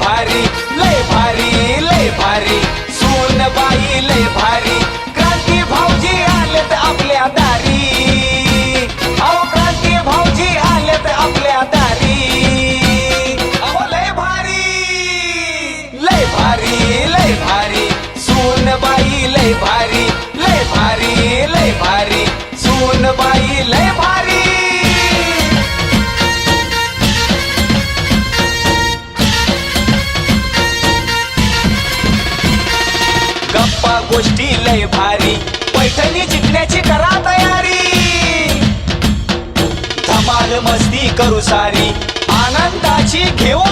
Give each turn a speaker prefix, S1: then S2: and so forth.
S1: भारी लय भारी लय भारी. सोन बाई लय भारी. क्रांती भाऊजी आलेत आपल्या दारी. अहो क्रांती भाऊजी आलेत आपल्या दारी. अहो लय भारी लय भारी लय भारी. सोन बाई लय भारी लय भारी लय भारी. सोन बाई लय भारी. गोष्टी लय भारी. पैठणी जिंकण्याची करा तयारी. धमाल मस्ती करू सारी. आनंदाची घेऊ